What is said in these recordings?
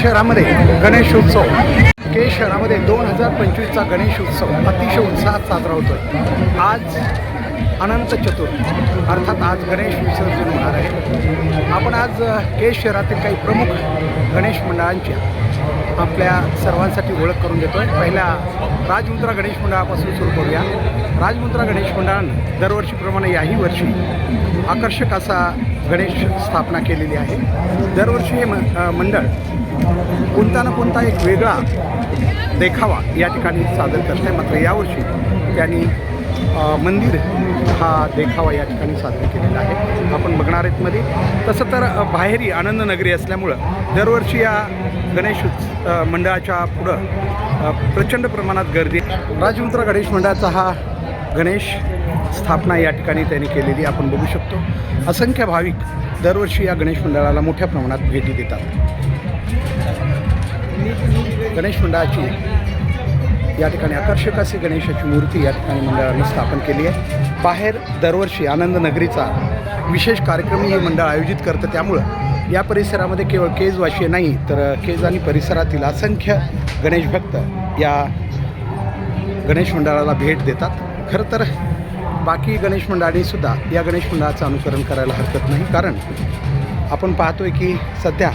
शहरामध्ये गणेशोत्सव के शहरामध्ये दोन हजार पंचवीसचा गणेशोत्सव अतिशय उत्साहात साजरा होतो आज अनंत चतुर्थ. अर्थात आज गणेश विसर्जन होणार आहे. आपण आज अ, केज शहरातील काही प्रमुख गणेश मंडळांच्या आपल्या सर्वांसाठी ओळख करून देतो आहे पहिल्या राजमुद्रा गणेश मंडळापासून सुरू करूया. राजमुद्रा गणेश मंडळानं दरवर्षीप्रमाणे याही वर्षी आकर्षक असा गणेश स्थापना केलेली आहे. दरवर्षी हे मंडळ कोणता ना कोणता एक वेगळा देखावा या ठिकाणी सादर करत आहे मात्र यावर्षी त्यांनी मंदिर हा देखावा या ठिकाणी सादर केलेला आहे. आपण बघणार आहेत मध्ये. तसं तर बाहेरी आनंदनगरी असल्यामुळं दरवर्षी या गणेश मंडळाच्या पुढं प्रचंड प्रमाणात गर्दी राजमंत्र गणेश मंडळाचा हा गणेश स्थापना या ठिकाणी त्यांनी केलेली आपण बघू शकतो. असंख्य भाविक दरवर्षी या गणेश मंडळाला मोठ्या प्रमाणात भेटी देतात. गणेश मंडळाची या ठिकाणी आकर्षक अशी गणेशाची मूर्ती या ठिकाणी मंडळाने स्थापन केली आहे. बाहेर दरवर्षी आनंद नगरीचा विशेष कार्यक्रमही हे मंडळ आयोजित करतं. त्यामुळं या परिसरामध्ये केवळ केजवाशी नाही तर केज आणि परिसरातील असंख्य गणेश भक्त या गणेश मंडळाला भेट देतात. खरं तर बाकी गणेश मंडळांनीसुद्धा या गणेश मंडळाचं अनुकरण करायला हरकत नाही. कारण आपण पाहतोय की सध्या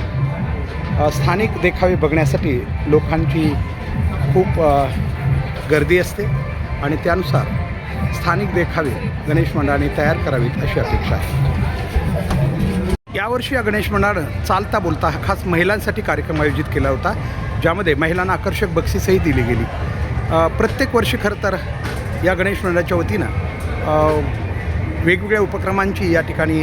स्थानिक देखावे बघण्यासाठी लोकांची खूप गर्दी असते आणि त्यानुसार स्थानिक देखावे गणेश मंडळाने तयार करावीत अशी अपेक्षा आहे. यावर्षी या गणेश मंडळानं चालता बोलता हा खास महिलांसाठी कार्यक्रम आयोजित केला होता ज्यामध्ये महिलांना आकर्षक बक्षीसही दिली गेली. प्रत्येक वर्षी खरं तर या गणेश मंडळाच्या वतीनं वेगवेगळ्या उपक्रमांची या ठिकाणी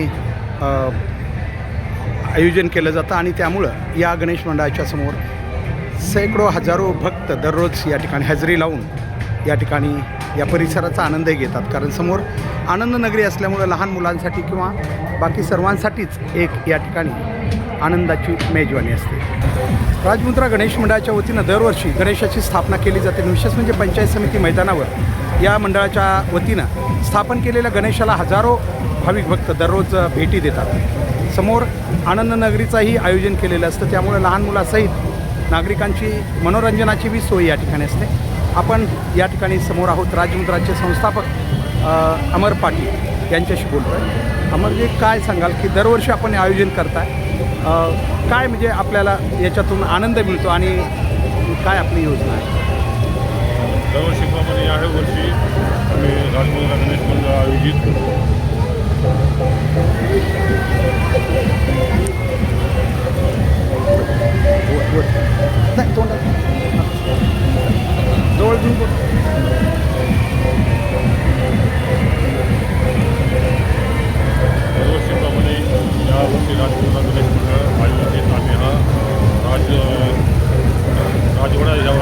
आयोजन केलं जातं आणि त्यामुळं या गणेश मंडळाच्या समोर सैकडो हजारो भक्त दररोज या ठिकाणी हजेरी लावून या ठिकाणी या परिसराचा आनंदही घेतात. कारण समोर आनंद नगरी असल्यामुळं लहान मुलांसाठी किंवा बाकी सर्वांसाठीच एक या ठिकाणी आनंदाची मेजवानी असते. राजमुद्रा गणेश मंडळाच्या वतीनं दरवर्षी गणेशाची स्थापना केली जाते. विशेष म्हणजे पंचायत समिती मैदानावर या मंडळाच्या वतीनं स्थापन केलेल्या गणेशाला हजारो भाविक भक्त दररोज भेटी देतात. समोर आनंद नगरीचाही आयोजन केलेलं असतं. त्यामुळे लहान मुलासहित नागरिकांची मनोरंजनाची बी सोय या ठिकाणी असते. आपण या ठिकाणी समोर आहोत राजमुद्राचे संस्थापक अमर पाटील यांच्याशी बोलतो आहे अमरजी काय सांगाल की दरवर्षी आपण आयोजन करताय? काय म्हणजे आपल्याला याच्यातून आनंद मिळतो आणि काय आपली योजना आहे? दरवर्षीप्रमाणे म्हणजे या वर्षी आम्ही राजमुद्रा गणेश मंडळ आयोजित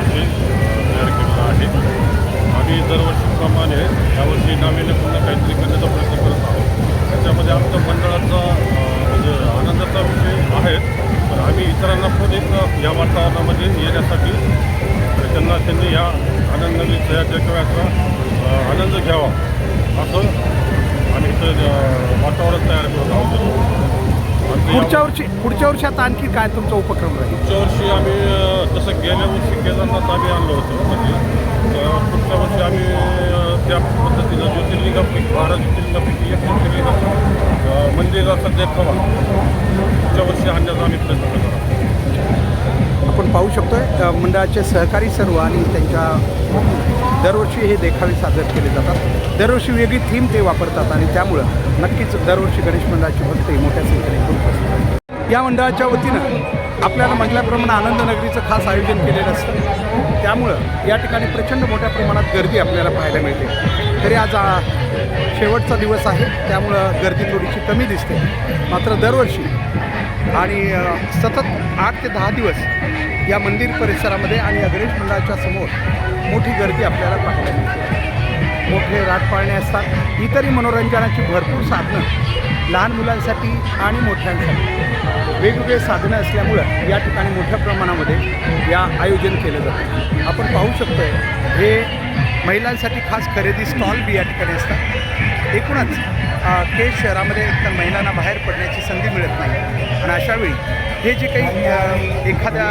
राजवाडा तयार केलेला आहे. आम्ही दरवर्षीप्रमाणे यावर्षी नाविन्यपूर्ण काहीतरी करण्याचा प्रयत्न करत आहोत. त्याच्यामध्ये आमच्या मंडळाचा म्हणजे आनंदाचा विषय आहे पण आम्ही इतरांना पण एक या वातावरणामध्ये येण्यासाठी त्यांना त्यांनी या आनंद या देखाव्याचा आनंद घ्यावा असं आम्ही इथं वातावरण तयार करत आहोत. पुढच्या वर्षी पुढच्या वर्षी आता आणखी काय तुमचा उपक्रम राहील? पुढच्या वर्षी आम्ही जसं गेल्या वर्षी केदारनाथ आम्ही आणलं होतं म्हणजे पुढच्या वर्षी आम्ही त्या पद्धतीनं ज्योतिर्लिंगापैकी बारा ज्योतिर्लिंगापैकी एक ज्योतिर्लिंग मंदिराचा देखावा पुढच्या वर्षी आणण्याचा आम्ही प्रयत्न करत आहोत. आपण पाहू शकतो मंडळाचे सहकारी सर्व आणि त्यांच्या दरवर्षी हे देखावे सादर केले जातात. दरवर्षी वेगळी थीम ते वापरतात आणि त्यामुळं नक्कीच दरवर्षी गणेश मंडळाची भक्तही मोठ्या संख्येने या मंडळाच्या वतीनं आपल्याला म्हटल्याप्रमाणे आनंद नगरीचं खास आयोजन केलेलं असतं. त्यामुळं या ठिकाणी प्रचंड मोठ्या प्रमाणात गर्दी आपल्याला पाहायला मिळते. तरी आज शेवटचा दिवस आहे त्यामुळं गर्दी थोडीशी कमी दिसते. मात्र दरवर्षी आणि सतत आठ ते दहा दिवस या मंदिर परिसरामध्ये आणि अग्रेश गणेश मंडळाच्या समोर मोठी गर्दी आपल्याला पाहायला मिळते. मोठे राटपाळणे असतात. इतरही मनोरंजनाची भरपूर साधनं लहान मुलांसाठी आणि मोठ्यांसाठी वेगवेगळे साधनं असल्यामुळं या ठिकाणी मोठ्या प्रमाणामध्ये या आयोजन केलं जातं. आपण पाहू शकतो हे महिलांसाठी खास खरेदी स्टॉल बी या ठिकाणी असतात. एकूणच केस शहरामध्ये एकतर महिलांना बाहेर पडण्याची पण अशावेळी हे जे काही एखाद्या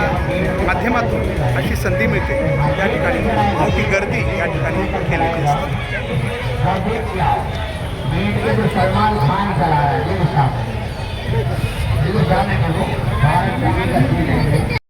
माध्यमातून अशी संधी मिळते त्या ठिकाणी मोठी गर्दी या ठिकाणी केलेली